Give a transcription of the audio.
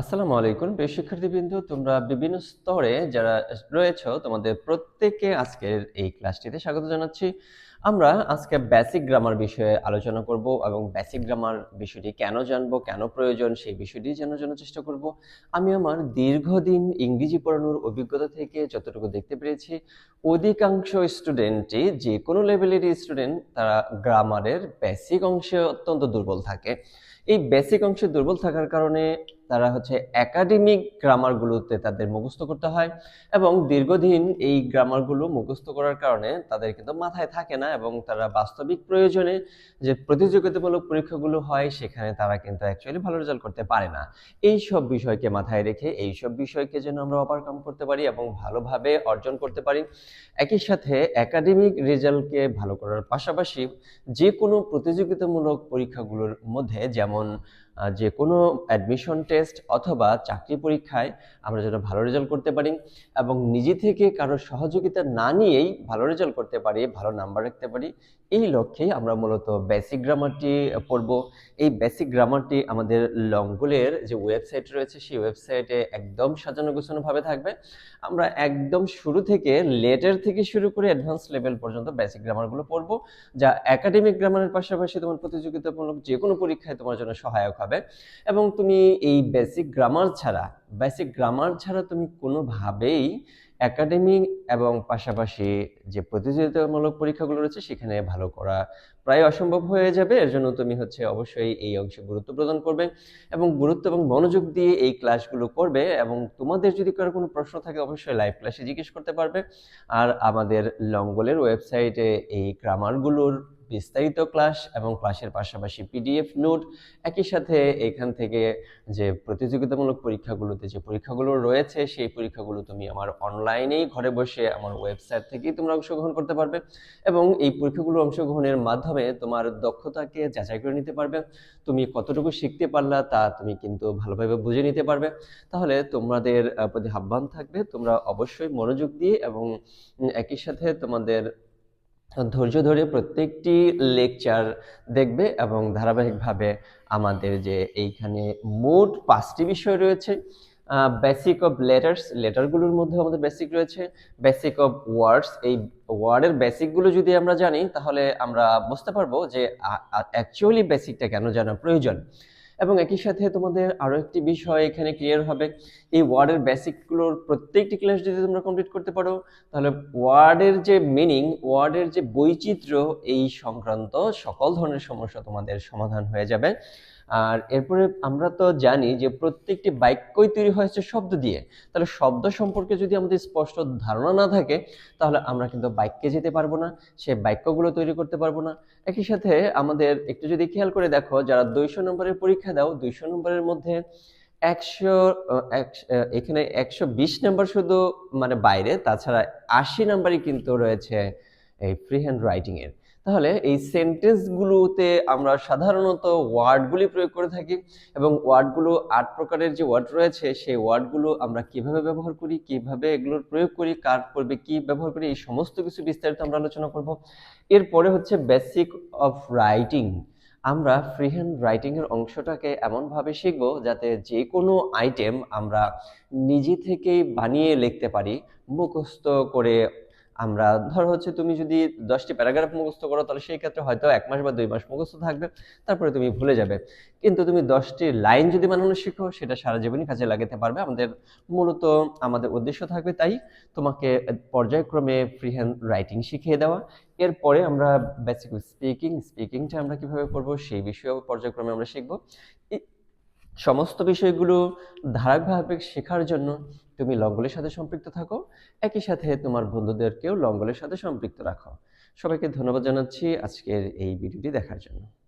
আসসালামু আলাইকুম, প্রিয় শিক্ষার্থীবৃন্দ। তোমরা বিভিন্ন স্তরে যারা রয়েছো, তোমাদের প্রত্যেকে আজকের এই ক্লাসটিতে স্বাগত জানাচ্ছি। আমরা আজকে বেসিক গ্রামার বিষয়ে আলোচনা করব এবং বেসিক গ্রামার বিষয়টি কেন জানব, কেন প্রয়োজন, সেই বিষয়টি জানার জন্য চেষ্টা করব। আমি আমার দীর্ঘদিন ইংরেজি পড়ানোর অভিজ্ঞতা থেকে যতটুকু দেখতে পেরেছি, অধিকাংশ স্টুডেন্টই যে কোনো লেভেলেরই স্টুডেন্ট তারা গ্রামারের বেসিক অংশে অত্যন্ত দুর্বল থাকে। এই বেসিক অংশে দুর্বল থাকার কারণে তারা হচ্ছে একাডেমিক গ্রামারগুলোতে তাদের মুখস্থ করতে হয় এবং দীর্ঘদিন এই গ্রামারগুলো মুখস্থ করার কারণে তাদের কিন্তু মাথায় থাকে না এবং তারা বাস্তবিক প্রয়োজনে যে প্রতিযোগিতামূলক পরীক্ষাগুলো হয় সেখানে তারা কিন্তু অ্যাকচুয়ালি ভালো রেজাল্ট করতে পারে না। এই সব বিষয়কে মাথায় রেখে এই সব বিষয়কে যেন আমরা ওভারকাম করতে পারি এবং ভালোভাবে অর্জন করতে পারি। একই সাথে একাডেমিক রেজাল্টকে ভালো করার পাশাপাশি যে কোনো প্রতিযোগিতামূলক পরীক্ষাগুলোর মধ্যে যেমন এমন যে কোনো অ্যাডমিশন টেস্ট অথবা চাকরি পরীক্ষায় আমরা যেন ভালো রেজাল্ট করতে পারি এবং নিজে থেকে কারোর সহযোগিতা না নিয়েই ভালো রেজাল্ট করতে পারি, ভালো নাম্বার রাখতে পারি, এই লক্ষ্যেই আমরা মূলত বেসিক গ্রামারটি পড়ব। এই বেসিক গ্রামারটি আমাদের লঙ্গুলের যে ওয়েবসাইট রয়েছে, সেই ওয়েবসাইটে একদম সাজানো গোছানোভাবে থাকবে। আমরা একদম শুরু থেকে লেটার থেকে শুরু করে অ্যাডভান্স লেভেল পর্যন্ত বেসিক গ্রামারগুলো পড়ব, যা একাডেমিক গ্রামারের পাশাপাশি তোমার প্রতিযোগিতামূলক যে কোনো পরীক্ষায় তোমার জন্য সহায়ক হবে এবং তুমি এই বেসিক গ্রামার ছাড়া বেসিক গ্রামার ছাড়া তুমি কোনোভাবেই একাডেমিক এবং পাশাপাশি যে প্রতিযোগিতামূলক পরীক্ষাগুলো রয়েছে, সেখানে ভালো করা প্রায় অসম্ভব হয়ে যাবে। এর জন্য তুমি হচ্ছে অবশ্যই এই অংশে গুরুত্ব প্রদান করবে এবং গুরুত্ব এবং মনোযোগ দিয়ে এই ক্লাসগুলো করবে এবং তোমাদের যদি কারও কোনো প্রশ্ন থাকে, অবশ্যই লাইভ ক্লাসে জিজ্ঞেস করতে পারবে। আর আমাদের লঙ্গলের ওয়েবসাইটে এই গ্রামারগুলোর বিস্তারিত ক্লাস এবং ক্লাসের পাশাপাশি পিডিএফ নোট একই সাথে এখান থেকে যে প্রতিযোগিতামূলক পরীক্ষাগুলোতে যে পরীক্ষাগুলো রয়েছে, সেই পরীক্ষাগুলো তুমি আমার অনলাইনেই ঘরে বসে আমার ওয়েবসাইট থেকেই তোমরা অংশগ্রহণ করতে পারবে এবং এই পরীক্ষাগুলো অংশগ্রহণের মাধ্যমে তোমার দক্ষতাকে যাচাই করে নিতে পারবে। তুমি কতটুকু শিখতে পারলা তা তুমি কিন্তু ভালোভাবে বুঝে নিতে পারবে। তাহলে তোমাদের প্রতি আহ্বান থাকবে, তোমরা অবশ্যই মনোযোগ দিয়ে এবং একই সাথে তোমাদের ধৈর্য ধরে প্রত্যেকটি লেকচার দেখবে এবং ধারাবাহিকভাবে আমাদের যে এইখানে মোট পাঁচটি বিষয় রয়েছে বেসিক অফ লেটার্স লেটারগুলোর মধ্যে আমাদের বেসিক রয়েছে। বেসিক অফ ওয়ার্ডস এই ওয়ার্ডের বেসিকগুলো যদি আমরা জানি, তাহলে আমরা বুঝতে পারব যে অ্যাকচুয়ালি বেসিকটা কেন জানা প্রয়োজন। এবং একই সাথে তোমাদের আরও একটি বিষয় এখানে ক্লিয়ার হবে। এই ওয়ার্ডের বেসিকগুলোর প্রত্যেকটি ক্লাস যদি তোমরা কমপ্লিট করতে পারো, তাহলে ওয়ার্ডের যে মিনিং ওয়ার্ডের যে বৈচিত্র্য, এই সংক্রান্ত সকল ধরনের সমস্যা তোমাদের সমাধান হয়ে যাবে। আর এরপরে আমরা তো জানি যে প্রত্যেকটি বাক্যই তৈরি হয়েছে শব্দ দিয়ে। তাহলে শব্দ সম্পর্কে যদি আমাদের স্পষ্ট ধারণা না থাকে, তাহলে আমরা কিন্তু বাক্যে যেতে পারব না, সে বাক্যগুলো তৈরি করতে পারব না। একই সাথে আমাদের একটু যদি খেয়াল করে দেখো, যারা দুইশো নম্বরের পরীক্ষা দাও, দুইশো নম্বরের মধ্যে একশো এখানে একশো বিশ নাম্বার শুধু মানে বাইরে, তাছাড়া আশি নাম্বারই কিন্তু রয়েছে এই ফ্রি হ্যান্ড রাইটিং এর। তাহলে এই সেন্টেন্সগুলোতে আমরা সাধারণত ওয়ার্ডগুলি প্রয়োগ করে থাকি এবং ওয়ার্ডগুলো আট প্রকারের যে ওয়ার্ড রয়েছে, সেই ওয়ার্ডগুলো আমরা কীভাবে ব্যবহার করি, কীভাবে এগুলোর প্রয়োগ করি, কার পূর্বে কি ব্যবহার করি, এই সমস্ত কিছু বিস্তারিত আমরা আলোচনা করব। এরপরে হচ্ছে বেসিক অফ রাইটিং আমরা ফ্রি হ্যান্ড রাইটিংয়ের অংশটাকে এমনভাবে শিখব যাতে যে কোনো আইটেম আমরা নিজে থেকেই বানিয়ে লিখতে পারি, মুখস্থ করে আমরা, ধর হচ্ছে তুমি যদি দশটি প্যারাগ্রাফ মুখস্থ করো, তাহলে সেই ক্ষেত্রে হয়তো এক মাস বা দুই মাস মুখস্থ থাকবে, তারপরে তুমি ভুলে যাবে। কিন্তু তুমি দশটি লাইন যদি বানানো শিখো, সেটা সারা জীবনই কাজে লাগাতে পারবে। আমাদের মূলত, আমাদের উদ্দেশ্য থাকবে তাই, তোমাকে পর্যায়ক্রমে ফ্রি হ্যান্ড রাইটিং শিখিয়ে দেওয়া। এরপরে আমরা বেসিক স্পিকিং স্পিকিংটা আমরা কীভাবে করব সেই বিষয়েও পর্যায়ক্রমে আমরা শিখব। সমস্ত বিষয়গুলো ধারাবাহিকভাবে শেখার জন্য তুমি লঙ্গলের সাথে সম্পৃক্ত থাকো। একই সাথে তোমার বন্ধুদেরকেও লঙ্গলের সাথে সম্পৃক্ত রাখো। সবাইকে ধন্যবাদ জানাচ্ছি আজকের এই ভিডিওটি দেখার জন্য।